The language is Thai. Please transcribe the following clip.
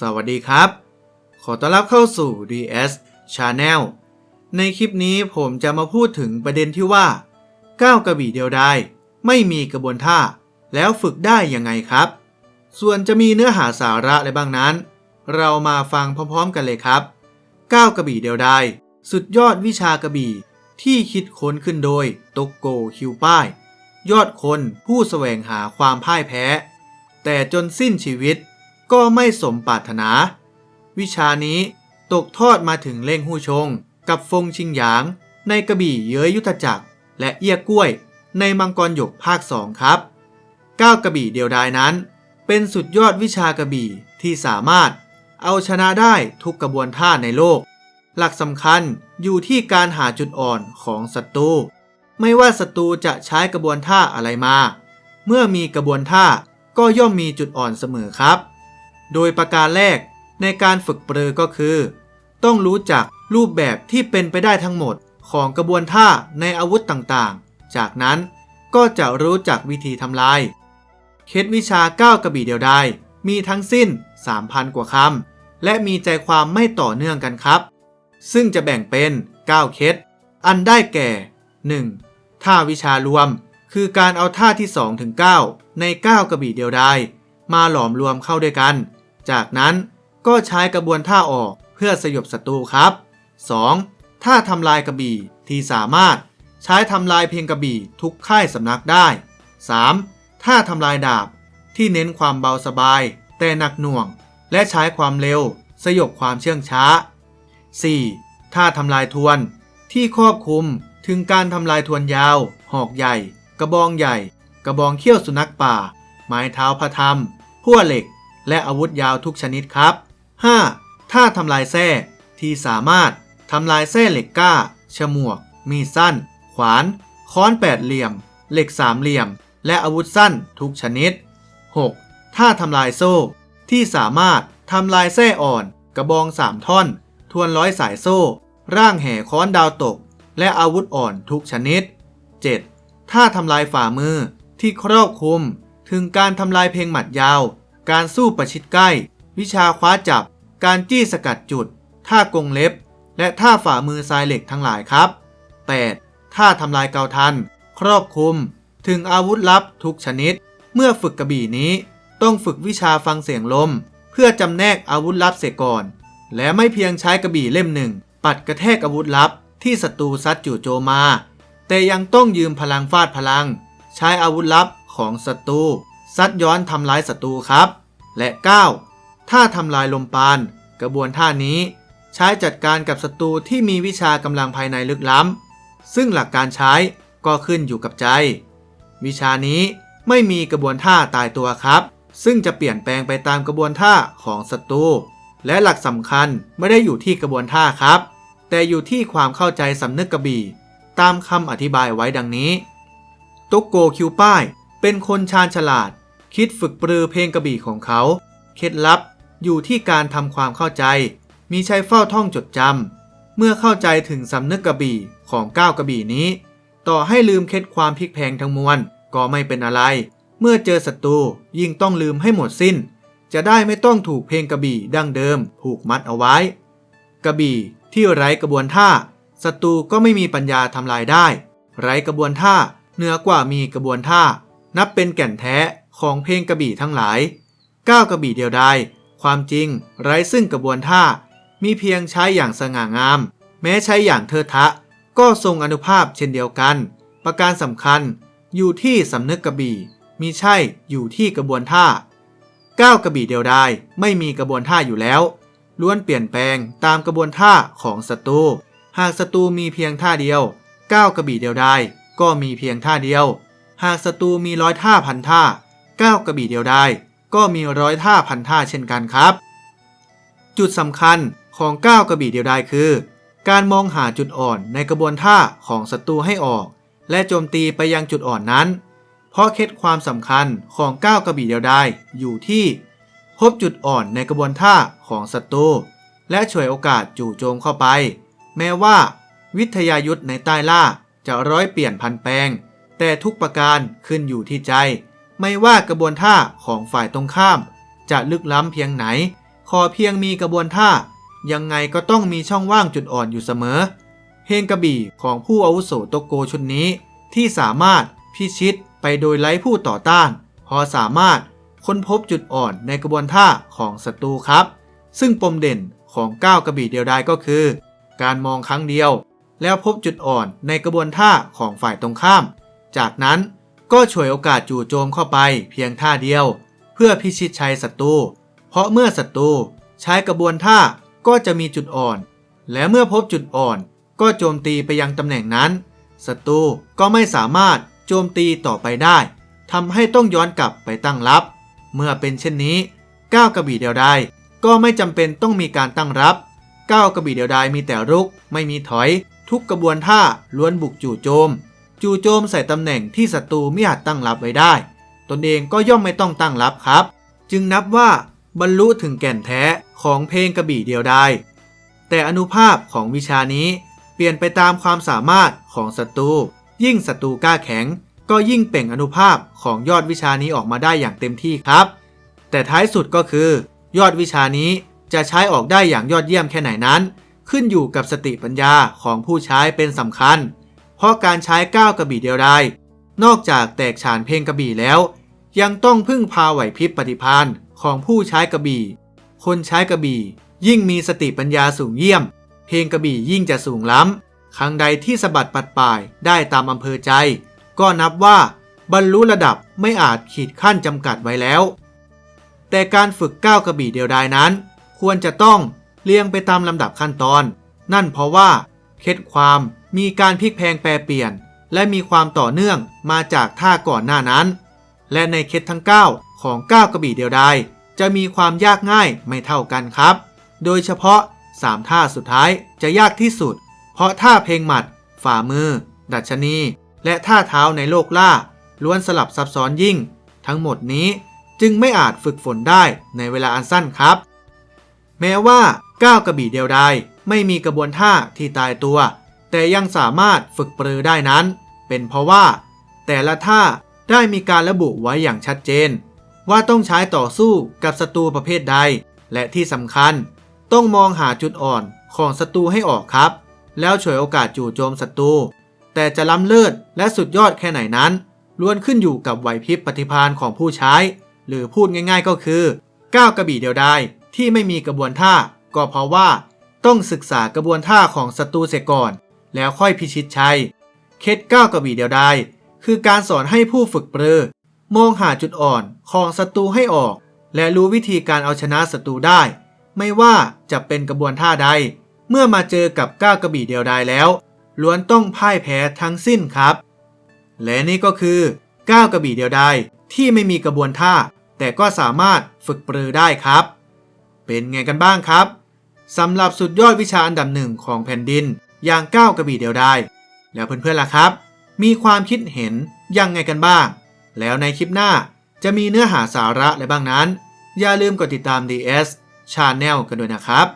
สวัสดีครับ ขอต้อนรับเข้าสู่ DS Channel ในคลิปนี้ผมจะมาพูดถึงประเด็นที่ว่าก้าวกระบี่เดียวดายไม่มีกระบวนท่า แล้วฝึกได้ยังไงครับ ส่วนจะมีเนื้อหาสาระอะไรบ้างนั้น เรามาฟังพร้อมๆกันเลยครับก้าวกระบี่เดียวดายสุดยอดวิชากระบี่ที่คิดค้นขึ้นโดยโตโกคิวป้าย ยอดคนผู้แสวงหาความพ่ายแพ้ แต่จนสิ้นชีวิต ก็ไม่สมปรารถนา วิชานี้ตกทอดมาถึงเล่งหู้ชง กับฟงชิงหยาง ในกระบี่เย้ยยุทธจักร และเอี้ยกล้วย ในมังกรหยกภาคสองครับก้าวกระบี่เดียวดายนั้น เป็นสุดยอดวิชากระบี่ที่สามารถเอาชนะได้ทุกกระบวนท่าในโลก หลักสำคัญอยู่ที่การหาจุดอ่อนของศัตรูไม่ว่าศัตรูจะใช้กระบวนท่าอะไรมา เมื่อมีกระบวนท่าก็ย่อมมีจุดอ่อนเสมอครับ โดยประการแรกในการฝึกปรือก็คือ ต้องรู้จักรูปแบบที่เป็นไปได้ทั้งหมดของกระบวนท่าในอาวุธต่างๆ จากนั้นก็จะรู้จักวิธีทำลาย เคล็ดวิชาก้ากระบี่เดียวไดายมีทั้งสิ้น 3,000 กว่าคำและมีใจความไม่ต่อเนื่องกันครับ ซึ่งจะแบ่งเป็น 9 เคล็ดอันได้แก่ 1. ท่าวิชารวม คือการเอาท่าที่2ถึง9ใน 9 กระบี่เดียวไดายมาหลอมรวมเข้าด้วยกัน จากนั้นก็ใช้กระบวนท่าออกเพื่อสยบศัตรูครับ 2. ท่าทำลายกระบี่ที่สามารถใช้ทำลายเพียงกระบี่ทุกค่ายสำนักได้ 3. ท่าทำลายดาบที่เน้นความเบาสบาย แต่หนักหน่วง และใช้ความเร็ว สยบความเชื่องช้า 4. ท่าทำลายทวน ที่ครอบคลุมถึงการทำลายทวนยาว หอกใหญ่ กระบองใหญ่ กระบองเขี้ยวสุนัขป่า ไม้เท้าพระธรรมพั่วเหล็ก และอาวุธยาวทุกชนิดครับ 5. ท่าทำลายแส้ที่สามารถทำลายแส้เหล็กกล้า ฉมวก มีดสั้น ขวาน ค้อนแปดเหลี่ยม เหล็กสามเหลี่ยม และอาวุธสั้นทุกชนิด 6. ท่าทำลายโซ่ ที่สามารถทำลายแส้อ่อน กระบองสามท่อน ทวนร้อยสายโซ่ ร่างแห่ค้อนดาวตก และอาวุธอ่อนทุกชนิด 7. ท่าทำลายฝ่ามือที่ครอบคลุม ถึงการทำลายเพลงหมัดยาว การสู้ประชิดใกล้ วิชาคว้าจับ การจี้สกัดจุด ท่ากงเล็บ และท่าฝ่ามือทรายเหล็กทั้งหลายครับ 8. ท่าทำลายเกาทัน ครอบคลุม ถึงอาวุธลับทุกชนิด เมื่อฝึกกระบี่นี้ ต้องฝึกวิชาฟังเสียงลม เพื่อจำแนกอาวุธลับเสียก่อน และไม่เพียงใช้กระบี่เล่มหนึ่ง ปัดกระแทกอาวุธลับ ที่ศัตรูซัดจู่โจมมา แต่ยังต้องยืมพลังฟาดพลัง ใช้อาวุธลับของศัตรู ซัดย้อนทำร้ายศัตรูครับ และ 9. ท่าทำลายลมปาน กระบวนท่านี้ ใช้จัดการกับศัตรูที่มีวิชากำลังภายในลึกล้ำ ซึ่งหลักการใช้ก็ขึ้นอยู่กับใจ วิชานี้ไม่มีกระบวนท่าตายตัวครับ ซึ่งจะเปลี่ยนแปลงไปตามกระบวนท่าของศัตรูและหลักสำคัญไม่ได้อยู่ที่กระบวนท่าครับ แต่อยู่ที่ความเข้าใจสำนึกกระบี่ ตามคำอธิบายไว้ดังนี้ ตุกโกคิวป้าย เป็นคนชาญฉลาด คิดฝึกปรือเพลงกระบี่ของเขา เคล็ดลับอยู่ที่การทำความเข้าใจ มีใช้เฝ้าท่องจดจำเมื่อเข้าใจถึงสำนึกกระบี่ของก้าวกระบี่นี้ ต่อให้ลืมเคล็ดความพลิกแพงทั้งมวลก็ไม่เป็นอะไร เมื่อเจอศัตรูยิ่งต้องลืมให้หมดสิ้น จะได้ไม่ต้องถูกเพลงกระบี่ดั้งเดิมผูกมัดเอาไว้ กระบี่ที่ไร้กระบวนท่าศัตรูก็ไม่มีปัญญาทำลายได้ ไร้กระบวนท่าเหนือกว่ามีกระบวนท่า นับเป็นแก่นแท้ของเพลงกระบี่ทั้งหลายก้าวกระบี่เดียวดายความจริงไร้ซึ่งกระบวนท่า มีเพียงใช้อย่างสง่างาม แม้ใช้อย่างเทอะทะ ก็ทรงอนุภาพเช่นเดียวกัน ประการสำคัญอยู่ที่สำนึกกระบี่ มีใช่อยู่ที่กระบวนท่าก้าวกระบี่เดียวดายไม่มีกระบวนท่าอยู่แล้ว ล้วนเปลี่ยนแปลงตามกระบวนท่าของศัตรูหากศัตรูมีเพียงท่าเดียวก้าวกระบี่เดียวดายก็มีเพียงท่าเดียว หากศัตรูมีร้อยท่าพันท่าก้าวกระบี่เดียวไดายก็มีร้อยท่าพันท่าเช่นกันครับ จุดสำคัญของก้าวกระบี่เดียวไดายคือ การมองหาจุดอ่อนในกระบวนท่าของศัตรูให้ออก และโจมตีไปยังจุดอ่อนนั้น เพราะเคล็ดความสำคัญของก้าวกระบี่เดียวไดายอยู่ที่ พบจุดอ่อนในกระบวนท่าของศัตรูและฉวยโอกาสจู่โจมเข้าไป แม้ว่า วิทยายุทธในใต้ล่าจะร้อยเปลี่ยนพันแปลง แต่ทุกประการขึ้นอยู่ที่ใจ ไม่ว่ากระบวนท่าของฝ่ายตรงข้าม จะลึกล้ำเพียงไหน ขอเพียงมีกระบวนท่า ยังไงก็ต้องมีช่องว่างจุดอ่อนอยู่เสมอเพลงกระบี่ของผู้อาวุโสโตโกชุดนี้ ที่สามารถพิชิตไปโดยไร้ผู้ต่อต้าน พอสามารถค้นพบจุดอ่อนในกระบวนท่าของศัตรูครับ ซึ่งปมเด่นของก้าวกระบี่เดียวดายก็คือ การมองครั้งเดียว แล้วพบจุดอ่อนในกระบวนท่าของฝ่ายตรงข้าม จากนั้นก็ฉวยโอกาสจู่โจมเข้าไปเพียงท่าเดียว เพื่อพิชิตชัยศัตรู เพราะเมื่อศัตรูใช้กระบวนท่าก็จะมีจุดอ่อน และเมื่อพบจุดอ่อนก็โจมตีไปยังตำแหน่งนั้น ศัตรูก็ไม่สามารถโจมตีต่อไปได้ทำให้ต้องย้อนกลับไปตั้งรับ เมื่อเป็นเช่นนี้ก้าวกระบี่เดียวดก็ไม่จำเป็นต้องมีการตั้งรับก้าวกระบี่เดียวดายมีแต่รุก ไม่มีถอย ทุกกระบวนท่าล้วนบุกจู่โจม จู่โจมใส่ตำแหน่งที่ศัตรูไม่อาจตั้งรับไว้ได้ ตนเองก็ย่อมไม่ต้องตั้งรับครับ จึงนับว่าบรรลุถึงแก่นแท้ของเพลงกระบี่เดียวไดายแต่อนุภาพของวิชานี้เปลี่ยนไปตามความสามารถของศัตรู ยิ่งศัตรูกล้าแข็ง ก็ยิ่งเปล่งอนุภาพของยอดวิชานี้ออกมาได้อย่างเต็มที่ครับ แต่ท้ายสุดก็คือ ยอดวิชานี้จะใช้ออกได้อย่างยอดเยี่ยมแค่ไหนนั้น ขึ้นอยู่กับสติปัญญาของผู้ใช้เป็นสำคัญ เพราะการใช้ก้าวกระบี่เดียวดายนอกจากแตกฉานเพลงกระบี่แล้ว ยังต้องพึ่งพาไหวพริบปฏิภาณของผู้ใช้กระบี่ คนใช้กระบี่ ยิ่งมีสติปัญญาสูงเยี่ยม เพลงกระบี่ยิ่งจะสูงล้ำ ครั้งใดที่สะบัดปัดป่ายได้ตามอำเภอใจ ก็นับว่าบรรลุระดับไม่อาจขีดขั้นจำกัดไว้แล้ว แต่การฝึกก้าวกระบี่เดียวดายนั้น ควรจะต้องเรียงไปตามลำดับขั้นตอน นั่นเพราะว่า เคล็ดความมีการพลิกแพงแปรเปลี่ยน และมีความต่อเนื่องมาจากท่าก่อนหน้านั้น และในเคล็ดทั้ง 9 ของก้ากระบี่เดียวดายจะมีความยากง่ายไม่เท่ากันครับ โดยเฉพาะ 3 ท่าสุดท้ายจะยากที่สุด เพราะท่าเพลงหมัด ฝ่ามือ ดัชนี และท่าเท้าในโลกล่า ล้วนสลับซับซ้อนยิ่ง ทั้งหมดนี้จึงไม่อาจฝึกฝนได้ในเวลาอันสั้นครับ แม้ว่าก้ากระบี่เดียวดาย ไม่มีกระบวนท่าที่ตายตัว แต่ยังสามารถฝึกปรือได้นั้น เป็นเพราะว่า แต่ละท่าได้มีการระบุไว้อย่างชัดเจน ว่าต้องใช้ต่อสู้กับศัตรูประเภทใด และที่สำคัญ ต้องมองหาจุดอ่อนของศัตรูให้ออกครับ แล้วฉวยโอกาสจู่โจมศัตรูแต่จะล้ำเลิศและสุดยอดแค่ไหนนั้นล้วนขึ้นอยู่กับไหวพริบปฏิภาณของผู้ใช้ หรือพูดง่ายๆก็คือก้าวกระบี่เดียวดายที่ไม่มีกระบวนท่า ก็เพราะว่า ต้องศึกษากระบวนท่าของศัตรูเสียก่อน แล้วค่อยพิชิตชัย เคล็ดก้าวกระบี่เดียวดายคือการสอนให้ผู้ฝึกปรือมองหาจุดอ่อนของศัตรูให้ออก และรู้วิธีการเอาชนะศัตรูได้ ไม่ว่าจะเป็นกระบวนท่าใด เมื่อมาเจอกับก้าวกระบี่เดียวดายแล้ว ล้วนต้องพ่ายแพ้ทั้งสิ้นครับ และนี่ก็คือก้าวกระบี่เดียวดายที่ไม่มีกระบวนท่า แต่ก็สามารถฝึกปรือได้ครับ เป็นไงกันบ้างครับ สำหรับสุดยอดวิชาอันดับหนึ่งของแผ่นดิน อย่างก้าวกระบี่เดียวได้ แล้วเพื่อนๆล่ะครับ มีความคิดเห็นยังไงกันบ้าง แล้วในคลิปหน้าจะมีเนื้อหาสาระอะไรบ้างนั้น อย่าลืมกดติดตาม DS Channel กันด้วยนะครับ